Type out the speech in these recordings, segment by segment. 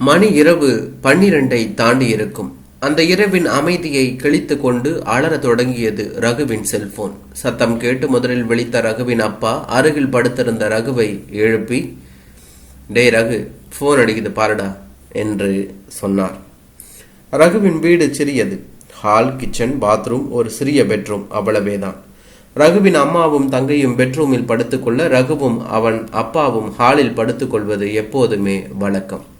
மணி இரவு பன்னிரண்டை தாண்டி இருக்கும். அந்த இரவின் அமைதியை கிழித்து கொண்டு அலறத் தொடங்கியது ரகுவின் செல்போன். சத்தம் கேட்டு முதலில் விழித்த ரகுவின் அப்பா அருகில் படுத்திருந்த ரகுவை எழுப்பி டே ரகு ஃபோன் அடிக்குது பாருடா என்று சொன்னார். ரகுவின் வீடு சிறியது. ஹால் கிச்சன் பாத்ரூம் ஒரு சிறிய பெட்ரூம் அவ்வளவேதான். ரகுவின் அம்மாவும் தங்கையும் பெட்ரூமில் படுத்துக்கொள்ள ரகுவும் அவன் அப்பாவும் ஹாலில் படுத்துக்கொள்வது எப்போதுமே வழக்கம்.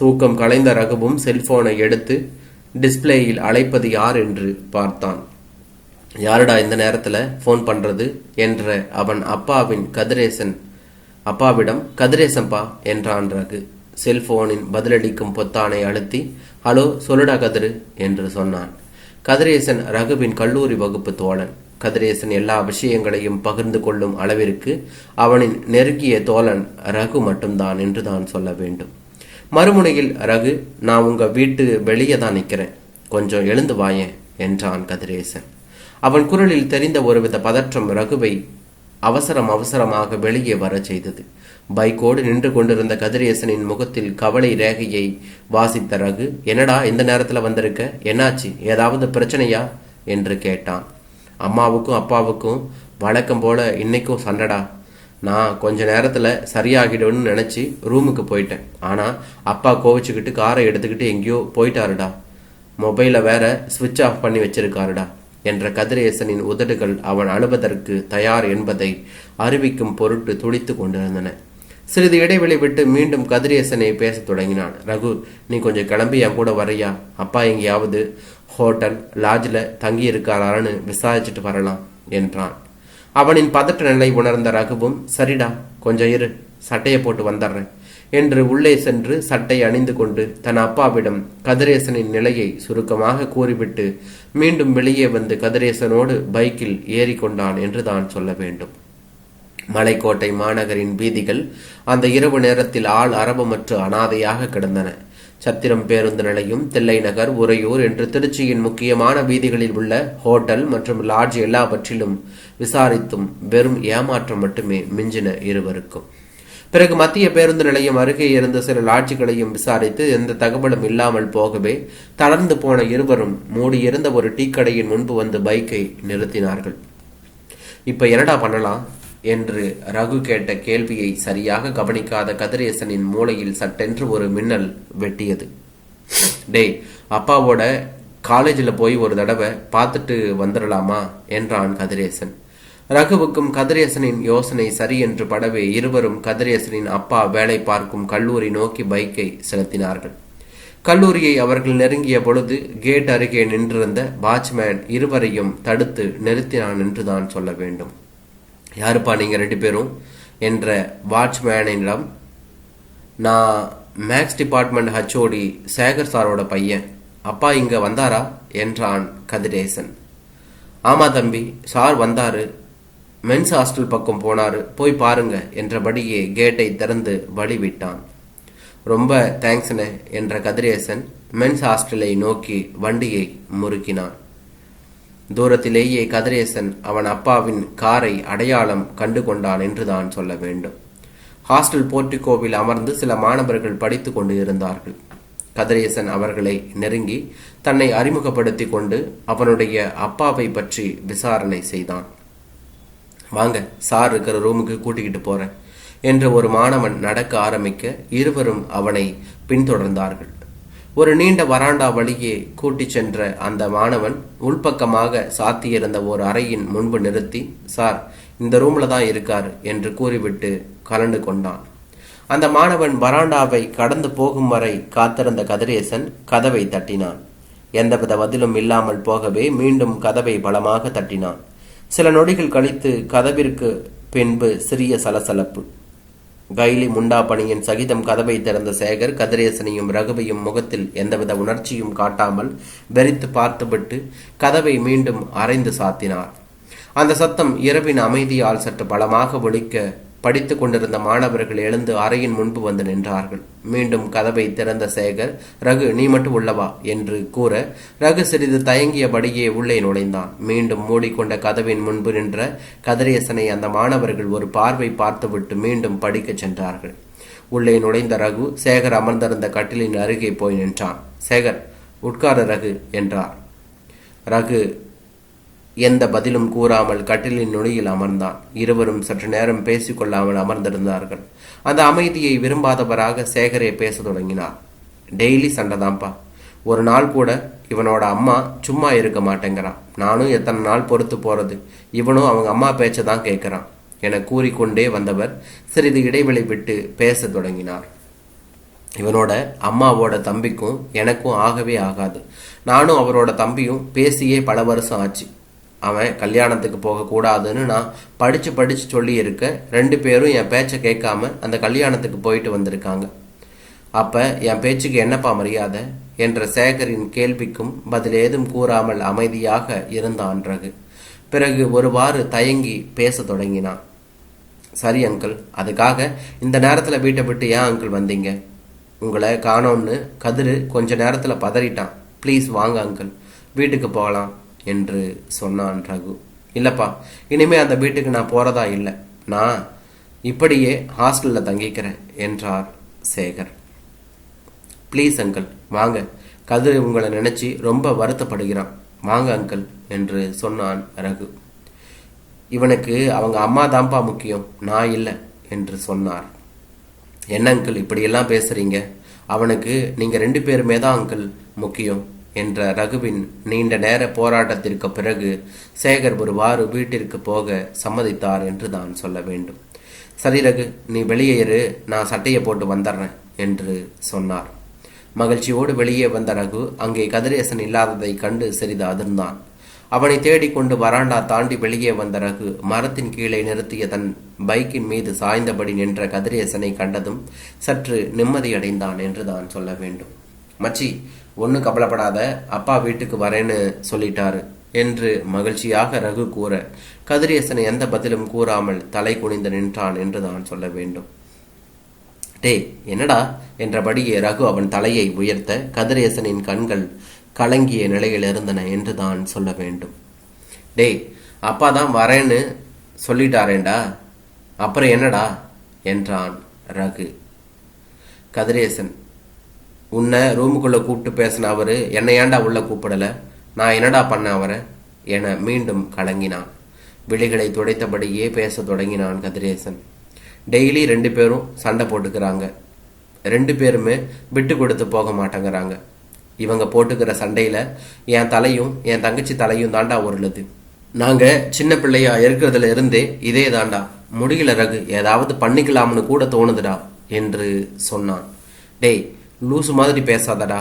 தூக்கம் கலைந்த ரகுவும் செல்போனை எடுத்து டிஸ்பிளேயில் அழைப்பது யார் என்று பார்த்தான். யாருடா இந்த நேரத்தில் ஃபோன் பண்ணுறது என்ற அவன் அப்பாவின் கதிரேசன். அப்பாவிடம் கதிரேசன்பா? என்றான் ரகு. செல்போனின் பதிலளிக்கும் பொத்தானை அழுத்தி ஹலோ சொல்லுடா கதிரு என்று சொன்னான். கதிரேசன் ரகுவின் கல்லூரி வகுப்பு தோழன். கதிரேசன் எல்லா விஷயங்களையும் பகிர்ந்து கொள்ளும் அளவிற்கு அவனின் நெருங்கிய தோழன் ரகு மட்டும்தான் என்று தான் சொல்ல வேண்டும். மறுமுனையில் ரகு நான் உங்க வீட்டு வெளியே தான் நிற்கிறேன். கொஞ்சம் எழுந்து வாயேன் என்றான் கதிரேசன். அவன் குரலில் தெரிந்த ஒருவித பதற்றம் ரகுவை அவசரம் அவசரமாக வெளியே வரச் செய்தது. பைக்கோடு நின்று கொண்டிருந்த கதிரேசனின் முகத்தில் கவலை ரேகையை வாசித்த ரகு என்னடா இந்த நேரத்தில் வந்திருக்க? என்னாச்சு? ஏதாவது பிரச்சனையா? என்று கேட்டான். அம்மாவுக்கும் அப்பாவுக்கும் வழக்கம் போல இன்னைக்கும் சண்டடா. நான் கொஞ்ச நேரத்தில் சரியாகிடும்னு நினச்சி ரூமுக்கு போயிட்டேன். ஆனால் அப்பா கோவிச்சுக்கிட்டு காரை எடுத்துக்கிட்டு எங்கேயோ போயிட்டாருடா. மொபைலை வேற சுவிட்ச் ஆஃப் பண்ணி வச்சிருக்காருடா என்ற கதிரேசனின் உதடுகள் அவன் அழுவதற்கு தயார் என்பதை அறிவிக்கும் பொருட்டு துடித்து கொண்டிருந்தன. சிறிது இடைவெளி விட்டு மீண்டும் கதிரேசனை பேசத் தொடங்கினான். ரகு நீ கொஞ்சம் கிளம்பி என் கூட வரையா அப்பா எங்கேயாவது ஹோட்டல் லாட்ஜில் தங்கி இருக்காரான்னு விசாரிச்சுட்டு வரலாம் என்றான். அவனின் பதற்ற நிலை உணர்ந்த ரகுவும் சரிடா கொஞ்சம் இரு சட்டையை போட்டு வந்துடுறேன் என்று உள்ளே சென்று சட்டை அணிந்து கொண்டு தன் அப்பாவிடம் கதிரேசனின் நிலையை சுருக்கமாக கூறிவிட்டு மீண்டும் வெளியே வந்து கதிரேசனோடு பைக்கில் ஏறிக்கொண்டான் என்று தான் சொல்ல வேண்டும். மலைக்கோட்டை மாநகரின் வீதிகள் அந்த இரவு நேரத்தில் ஆள் அரபமற்று அனாதையாக கிடந்தன. சத்திரம் பேருந்து நிலையம் தில்லை நகர் உறையூர் என்று திருச்சியின் முக்கியமான வீதிகளில் உள்ள ஹோட்டல் மற்றும் லாட்ஜ் எல்லாவற்றிலும் விசாரித்தும் வெறும் ஏமாற்றம் மட்டுமே மிஞ்சின இருவருக்கும். பிறகு மத்திய பேருந்து நிலையம் அருகே இருந்த சில லாட்ஜுகளையும் விசாரித்து எந்த தகவலும் இல்லாமல் போகவே தளர்ந்து போன இருவரும் மூடியிருந்த ஒரு டீ கடையின் முன்பு வந்து பைக்கை நிறுத்தினார்கள். இப்ப என்னடா பண்ணலாம்? என்று ரகு கேட்ட கேள்வியை சரியாக கவனிக்காத கதிரேசனின் மூளையில் சட்டென்று ஒரு மின்னல் வெட்டியது. டேய் அப்பாவோட காலேஜில் போய் ஒரு தடவை பார்த்துட்டு வந்துடலாமா? என்றான் கதிரேசன். ரகுவுக்கும் கதிரேசனின் யோசனை சரி என்று படவே இருவரும் கதிரேசனின் அப்பா வேலை பார்க்கும் கல்லூரி நோக்கி பைக்கை செலுத்தினார்கள். கல்லூரியை அவர்கள் நெருங்கிய பொழுது கேட் அருகே நின்றிருந்த வாட்ச்மேன் இருவரையும் தடுத்து நிறுத்தினான் என்றுதான் சொல்ல வேண்டும். யாருப்பா நீங்கள் ரெண்டு பேரும்? என்ற வாட்ச்மேனிடம் நான் மேக்ஸ் டிபார்ட்மெண்ட் ஹச்ஓடி சேகர் சாரோட பையன். அப்பா இங்கே வந்தாரா? என்றான் கதிரேசன். ஆமாம் தம்பி சார் வந்தாரு. மென்ஸ் ஹாஸ்டல் பக்கம் போனார். போய் பாருங்க என்றபடியே கேட்டை திறந்து வழி விட்டான் ரொம்ப தேங்க்ஸ்ண்ணே என்ற கதிரேசன் மென்ஸ் ஹாஸ்டலை நோக்கி வண்டியை முறுக்கினான். தூரத்திலேயே கதிரேசன் அவன் அப்பாவின் காரை அடையாளம் கண்டு கொண்டான் என்றுதான் சொல்ல வேண்டும். ஹாஸ்டல் போர்ட்டிகோவில் அமர்ந்து சில மாணவர்கள் படித்து கொண்டு இருந்தார்கள். கதிரேசன் அவர்களை நெருங்கி தன்னை அறிமுகப்படுத்தி கொண்டு அவனுடைய அப்பாவை பற்றி விசாரணை செய்தான். வாங்க சார் இருக்கிற ரூமுக்கு கூட்டிக்கிட்டு போறேன் என்று ஒரு மாணவன் நடக்க ஆரம்பிக்க இருவரும் அவனை பின்தொடர்ந்தார்கள். ஒரு நீண்ட வராண்டா வழியே கூட்டிச் சென்ற அந்த மாணவன் உள்பக்கமாக சாத்தியிருந்த ஒரு அறையின் முன்பு நிறுத்தி சார் இந்த ரூம்ல தான் இருக்கார் என்று கூறிவிட்டு கலந்து கொண்டான். அந்த மாணவன் வராண்டாவை கடந்து போகும் வரை காத்திருந்த கதிரேசன் கதவை தட்டினான். எந்தவித பதிலும் இல்லாமல் போகவே மீண்டும் கதவை பலமாக தட்டினான். சில நொடிகள் கழித்து கதவிற்கு பின்பு சிறிய சலசலப்பு. கைலி முண்டாபணியின் சகிதம் கதவை திறந்த சேகர் கதிரேசனையும் ரகுவையும் முகத்தில் எந்தவித உணர்ச்சியும் காட்டாமல் வெறித்து பார்த்துவிட்டு கதவை மீண்டும் அரைந்து சாத்தினார். அந்த சத்தம் இரவின் அமைதியால் சற்று பலமாக ஒழிக்க படித்துக் கொண்டிருந்த மாணவர்கள் எழுந்து அறையின் முன்பு வந்து நின்றார்கள். மீண்டும் கதவை திறந்த சேகர் ரகு நீ மட்டும் உள்ளவா என்று கூற ரகு சிறிது தயங்கியபடியே உள்ளே நுழைந்தான். மீண்டும் மூடிக்கொண்ட கதவின் முன்பு நின்ற கதிரேசனை அந்த மாணவர்கள் ஒரு பார்வை பார்த்துவிட்டு மீண்டும் படிக்கச் சென்றார்கள். உள்ளே நுழைந்த ரகு சேகர் அமர்ந்திருந்த கட்டிலின் அருகே போய் நின்றான். சேகர் உட்கார ரகு என்றார். ரகு எந்த பதிலும் கூறாமல் கட்டிலின் நுனியில் அமர்ந்தான். இருவரும் சற்று நேரம் பேசிக்கொள்ளாமல் அமர்ந்திருந்தார்கள். அந்த அமைதியை விரும்பாதவராக சேகரே பேச தொடங்கினார். டெய்லி சண்டைதான்ப்பா ஒரு நாள் கூட இவனோட அம்மா சும்மா இருக்க மாட்டேங்கிறான். நானும் எத்தனை நாள் பொறுத்து போறது? இவனும் அவங்க அம்மா பேச்சை தான் கேட்குறான். என கூறிக்கொண்டே வந்தவர் சிறிது இடைவெளி விட்டு பேசத் தொடங்கினார். இவனோட அம்மாவோட தம்பிக்கும் எனக்கும் ஆகவே ஆகாது. நானும் அவரோட தம்பியும் பேசியே பல வருஷம் ஆச்சு. அவன் கல்யாணத்துக்கு போகக்கூடாதுன்னு நான் படித்து படித்து சொல்லியிருக்க ரெண்டு பேரும் என் பேச்சை கேட்காம அந்த கல்யாணத்துக்கு போயிட்டு வந்திருக்காங்க. அப்போ என் பேச்சுக்கு என்னப்பா மரியாதை? என்ற சேகரின் கேள்விக்கும் பதில் ஏதும் கூறாமல் அமைதியாக இருந்தான் ரகு பிறகு ஒருவாறு தயங்கி பேச தொடங்கினான். சரி அங்கிள் அதுக்காக இந்த நேரத்தில் வீட்டை விட்டு ஏன் அங்கிள் வந்தீங்க? உங்களை காணோம்னு கதிரு கொஞ்ச நேரத்தில் பதறிட்டான். ப்ளீஸ் வாங்க அங்கிள் வீட்டுக்கு போகலாம். என்று சொன்னான் ரகு. இல்லைப்பா இனிமே அந்த வீட்டுக்கு நான் போகிறதா இல்லை. நான் இப்படியே ஹாஸ்டலில் தங்கிக்கிறேன் என்றார் சேகர். ப்ளீஸ் அங்கிள் வாங்க. கதிர் உங்களை நினைச்சு ரொம்ப வருத்தப்படுகிறான். வாங்க அங்கிள் என்று சொன்னான் ரகு. இவனுக்கு அவங்க அம்மா தான்ப்பா முக்கியம் நான் இல்லை என்று சொன்னார். என்ன அங்கிள் இப்படியெல்லாம் பேசுறீங்க? அவனுக்கு நீங்கள் ரெண்டு பேருமே தான் அங்கிள் முக்கியம். என்ற ரகுவின் நீண்ட நேர போராட்டத்திற்கு பிறகு சேகர் ஒருவாறு வீட்டிற்கு போக சம்மதித்தார் என்று தான் சொல்ல வேண்டும். சரி ரகு நீ வெளியே இரு நான் சட்டையை போட்டு வந்துடுறேன் என்று சொன்னார். மகிழ்ச்சியோடு வெளியே வந்த ரகு அங்கே கதிரேசன் இல்லாததை கண்டு சிறிது அதிர்ந்தான். அவனை தேடிக்கொண்டு வராண்டா தாண்டி வெளியே வந்த ரகு மரத்தின் கீழே நிறுத்திய தன் பைக்கின் மீது சாய்ந்தபடி நின்ற கதிரேசனை கண்டதும் சற்று நிம்மதியடைந்தான் என்று தான் சொல்ல வேண்டும். மச்சி ஒன்றும் கவலைப்படாத அப்பா வீட்டுக்கு வரேன்னு சொல்லிட்டாரு என்று மகிழ்ச்சியாக ரகு கூற கதிரேசனை எந்த பதிலும் கூறாமல் தலை குனிந்து நின்றான் என்று தான் சொல்ல வேண்டும். டேய் என்னடா? என்றபடியே ரகு அவன் தலையை உயர்த்த கதிரேசனின் கண்கள் கலங்கிய நிலையில் இருந்தன என்று தான் சொல்ல வேண்டும். டேய் அப்பா தான் வரேன்னு சொல்லிட்டாரேண்டா? அப்புறம் என்னடா? என்றான் ரகு. கதிரேசன் உன்னை ரூமுக்குள்ளே கூப்பிட்டு பேசின அவர் என்னை ஏண்டா உள்ள கூப்பிடல? நான் என்னடா பண்ண அவரை? என மீண்டும் கலங்கினான். விழிகளை துடைத்தபடியே பேச தொடங்கினான் கதிரேசன். டெய்லி ரெண்டு பேரும் சண்டை போட்டுக்கிறாங்க. ரெண்டு பேருமே விட்டு கொடுத்து போக மாட்டேங்கிறாங்க. இவங்க போட்டுக்கிற சண்டையில் என் தலையும் என் தங்கச்சி தலையும் தாண்டா உருளுது. நாங்கள் சின்ன பிள்ளையா இருக்கிறதுல இருந்தே இதே தாண்டா. முடியல ரகு ஏதாவது பண்ணிக்கலாம்னு கூட தோணுதுடா என்று சொன்னான். டேய் லூசு மாதிரி பேசாதடா.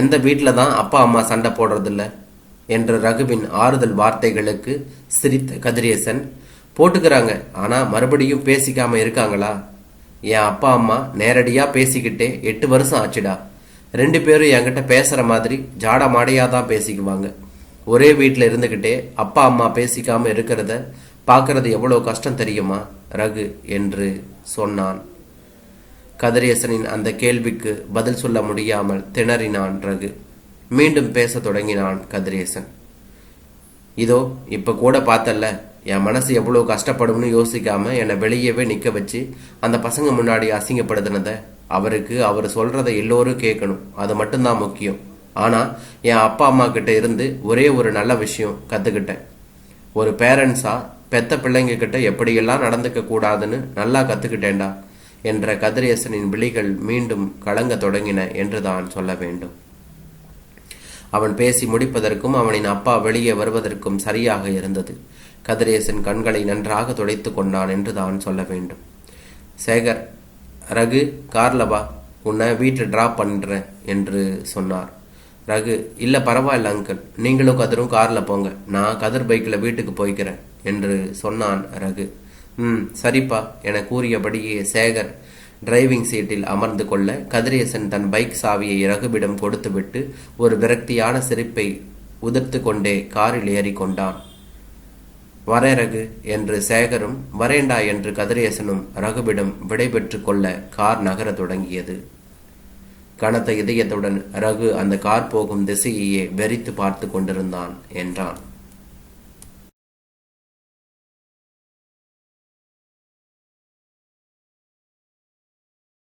எந்த வீட்டில் தான் அப்பா அம்மா சண்டை போடுறதில்ல என்ற ரகுவின் ஆறுதல் வார்த்தைகளுக்கு சிரித்த கதிரேசன் போட்டுக்கிறாங்க ஆனால் மறுபடியும் பேசிக்காம இருக்காங்களா? என் அப்பா அம்மா நேரடியாக பேசிக்கிட்டே எட்டு வருஷம் ஆச்சுடா. ரெண்டு பேரும் என்கிட்ட பேசுகிற மாதிரி ஜாட மாடையாக தான் பேசிக்குவாங்க. ஒரே வீட்டில் இருந்துக்கிட்டே அப்பா அம்மா பேசிக்காமல் இருக்கிறத பார்க்கறது எவ்வளோ கஷ்டம் தெரியுமா? ரகு என்று சொன்னான். கதிரேசனின் அந்த கேள்விக்கு பதில் சொல்ல முடியாமல் திணறினான் ரகு. மீண்டும் பேச தொடங்கினான் கதிரேசன் இதோ இப்ப கூட பார்த்தல்ல என் மனசு எவ்வளோ கஷ்டப்படும்னு யோசிக்காம என்னை வெளியவே நிக்க வச்சு அந்த பசங்க முன்னாடி அசிங்கப்படுத்தினத அவருக்கு அவர் சொல்றதை எல்லோரும் கேட்கணும். அது மட்டும்தான் முக்கியம். ஆனா என் அப்பா அம்மா கிட்ட இருந்து ஒரே ஒரு நல்ல விஷயம் கத்துக்கிட்டேன். ஒரு பேரண்ட்ஸா பெத்த பிள்ளைங்க கிட்ட எப்படியெல்லாம் நடந்துக்க கூடாதுன்னு நல்லா கத்துக்கிட்டேன்டா. என்ற கதிரேசனின் விழிகள் மீண்டும் கலங்க தொடங்கின என்று தான் சொல்ல வேண்டும். அவன் பேசி முடிப்பதற்கும் அவனின் அப்பா வெளியே வருவதற்கும் சரியாக இருந்தது. கதிரேசன் கண்களை நன்றாக துடைத்து கொண்டான் என்று தான் சொல்ல வேண்டும். சேகர் ரகு கார்ல வா உன்னை வீட்டில் டிராப் பண்ணுறேன் என்று சொன்னார். ரகு இல்லை பரவாயில்ல அங்கிள் நீங்களும் கதிரும் காரில் போங்க. நான் கதிர் பைக்கில் வீட்டுக்கு போய்க்கிறேன் என்று சொன்னான் ரகு. ம் சரிப்பா என கூறியபடியே சேகர் டிரைவிங் சீட்டில் அமர்ந்து கொள்ள கதிரேசன் தன் பைக் சாவியை ரகுவிடம் கொடுத்துவிட்டு ஒரு விரக்தியான சிரிப்பை உதிர்த்து கொண்டே காரில் ஏறிக்கொண்டான். வரே ரகு என்று சேகரும் வரேண்டா என்று கதிரேசனும் ரகுவிடம் விடைபெற்று கொள்ள கார் நகரத் தொடங்கியது. கனத்த இதயத்துடன் ரகு அந்த கார் போகும் திசையையே வெறித்து பார்த்து கொண்டிருந்தான் என்றான்.